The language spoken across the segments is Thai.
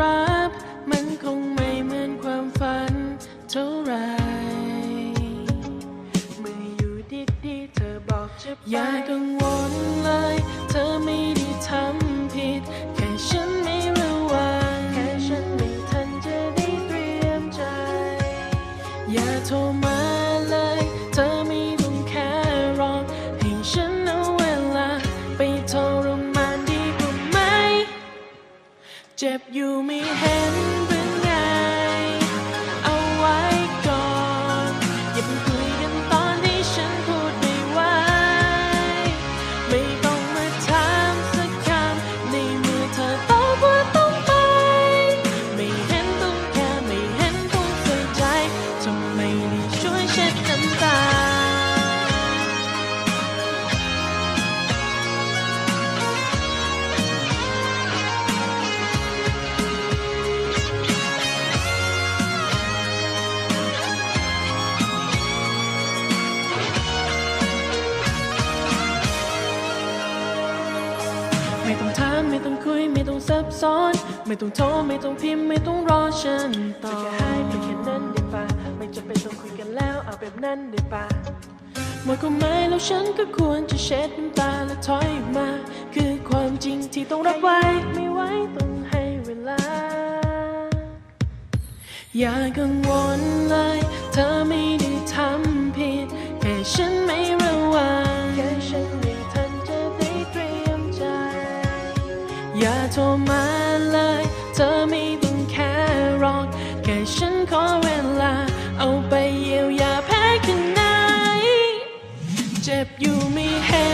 รับ มันคงไม่เหมือนความฝันเท่าไร เมื่ออยู่ดีๆเธอบอกจะไปอย่ากังวลเลย เธอไม่ได้ทำ เจ็บอยู่ไม่เห็น ต้องคุยไม่ต้องซับซ้อน ไม่ต้องโทรไม่ต้องพิมพ์ไม่ต้องรอฉันตอบแค่ให้ไปแค่นั้นได้ปะไม่จำเป็นต้องคุยกันแล้วเอาแบบนั้นได้ปะหมดความหมายแล้วฉันก็ควรจะเช็ดน้ำตาและถอยมา คือความจริงที่ต้องรับไว้ ไม่ไหวต้องให้เวลา อย่ากังวลเลย เธอไม่ได้ทำผิดแค่ฉันไม่ระวัง โทรมาเลย เธอไม่ต้องแค่รอแค่ฉันขอเวลา เอาไปเยียวยาแพ้แค่ไหนเจ็บอยู่ไม่เห็น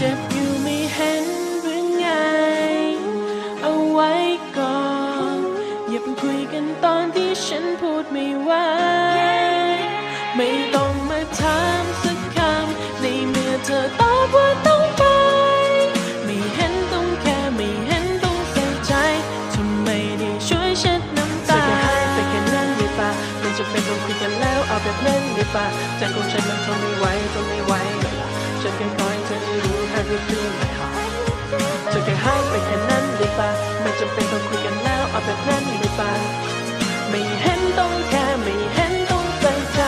เจ็บอยู่ไม่เห็นหรือไง เอาไว้ก่อน อย่าเพิ่งคุยกันตอนที่ฉันพูดไม่ไหวไม่ต้องมาถามสักคำในเมื่อเธอตอบว่าต้องไป ไม่เห็นต้องแค่ไม่เห็นต้องใส่ใจทำไมได้ช่วยเช็ดน้ำตาจะให้ไปแค่นั้นได้ปะไม่จำเป็นต้องคุยกันแล้วเอาแบบนั้นได้ปะใจของฉันมันทนไม่ไหวทนไม่ไหวเลยล่ะฉันแค่ขอใำเป็นต้องคุยกันแล้วเอาแบบนั้นได้ปะไม่เห็นต้องแค่ไม่เห็นต้องใส่ใจ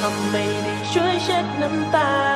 ทำไมได้ช่วยเช็ดน้ำตา